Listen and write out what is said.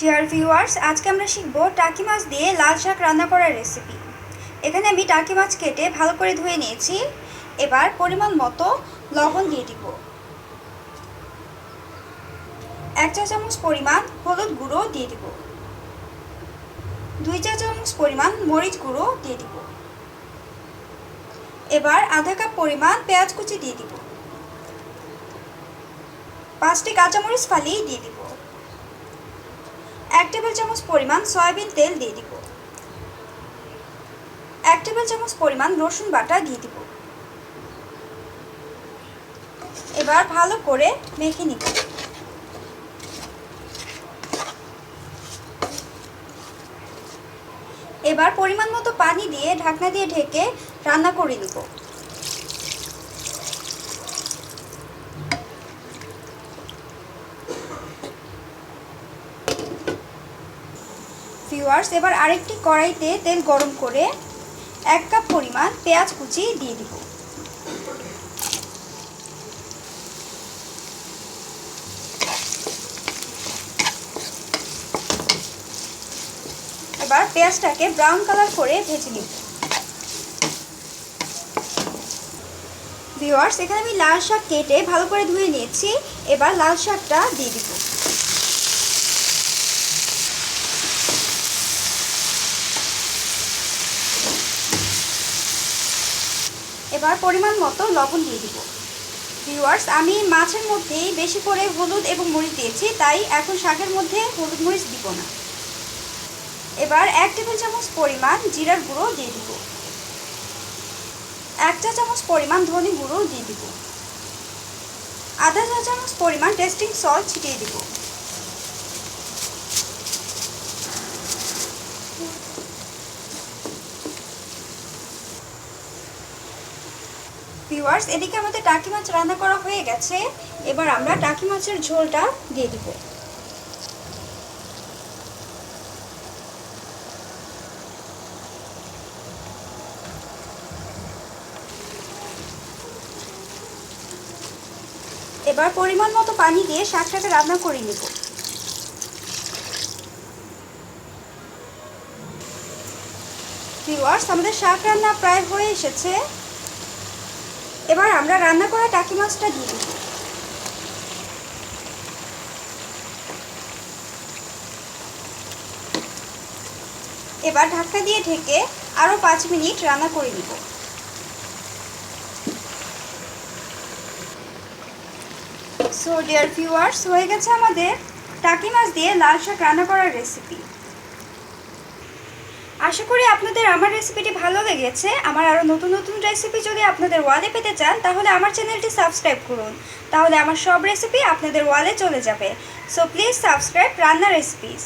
Dear viewers আজকে আমরা শিখব টাকি মাছ দিয়ে লাল শাক রান্না করার রেসিপি এখানে আমি টাকি মাছ কেটে ভালো করে ধুয়ে নিয়েছি। এবার পরিমাণ মতো লবণ দিয়ে দিব। এক চা চামচ পরিমাণ হলুদ গুঁড়ো দিয়ে দিব। দুই চা চামচ পরিমাণ মরিচ গুঁড়ো দিয়ে দিব। এবার আধা কাপ পরিমাণ পেঁয়াজ কুচি দিয়ে দিব। পাঁচটি কাঁচামরিচ ফালিয়ে দিয়ে দিব। এক টেবিল চামচ পরিমাণ সয়াবিন তেল দিয়ে দিব। এক টেবিল চামচ পরিমাণ রসুন বাটা দিয়ে দিব। এবার ভালো করে মেখে নিব। এবার পরিমাণ মতো পানি দিয়ে ঢাকনা দিয়ে ঢেকে রান্না করে নিব। ভিউয়ার্স এবার আরেকটি কড়াইতে তেল গরম করে এক কাপ পরিমাণ পেঁয়াজ কুচি দিয়ে দিব। এবার পেঁয়াজটাকে ব্রাউন কালার করে ভেজে নিব। ভিউয়ার্স এখানে আমি লাল শাক কেটে ভালো করে ধুয়ে নিয়েছি। এবার লাল শাকটা দিয়ে দিব। এবার পরিমাণ মতো লবণ দিয়ে দিব। ভিউয়ার্স আমি মাছের মধ্যেই বেশি করে হলুদ এবং মরিচ দিয়েছি, তাই এখন শাকের মধ্যে হলুদ মরিচ দিব না। এবার এক টেবিল চামচ পরিমাণ জিরার গুঁড়ো দিয়ে দিব। এক চা চামচ পরিমাণ ধনে গুঁড়ো দিয়ে দিব। আধা চা চামচ পরিমাণ টেস্টিং সল্ট ছিটিয়ে দিব। ভিউয়ার্স এদিকে আমাদের টাকি মাছ রান্না করা হয়ে গেছে। এবার আমরা টাকি মাছের ঝোলটা দিয়ে দিব। এবার পরিমাণ মতো পানি দিয়ে শাকটাকে রান্না করে নেব। ভিউয়ার্স আমাদের শাক রান্না প্রায় হয়ে এসেছে। এবার আমরা রান্না করা টাকি মাছটা দিয়ে দিব এবার ঢাকনা দিয়ে ঢেকে আরও পাঁচ মিনিট রান্না করে নিব। সো ডিয়ার ভিউয়ার্স হয়ে গেছে আমাদের টাকি মাছ দিয়ে লাল শাক রান্না করার রেসিপি আশা করি আপনাদের আমার রেসিপিটি ভালো লেগেছে। আমার আরও নতুন নতুন রেসিপি যদি আপনাদের ওয়ালে পেতে চান, তাহলে আমার চ্যানেলটি সাবস্ক্রাইব করুন। তাহলে আমার সব রেসিপি আপনাদের ওয়ালে চলে যাবে। সো প্লিজ সাবস্ক্রাইব রান্না রেসিপিস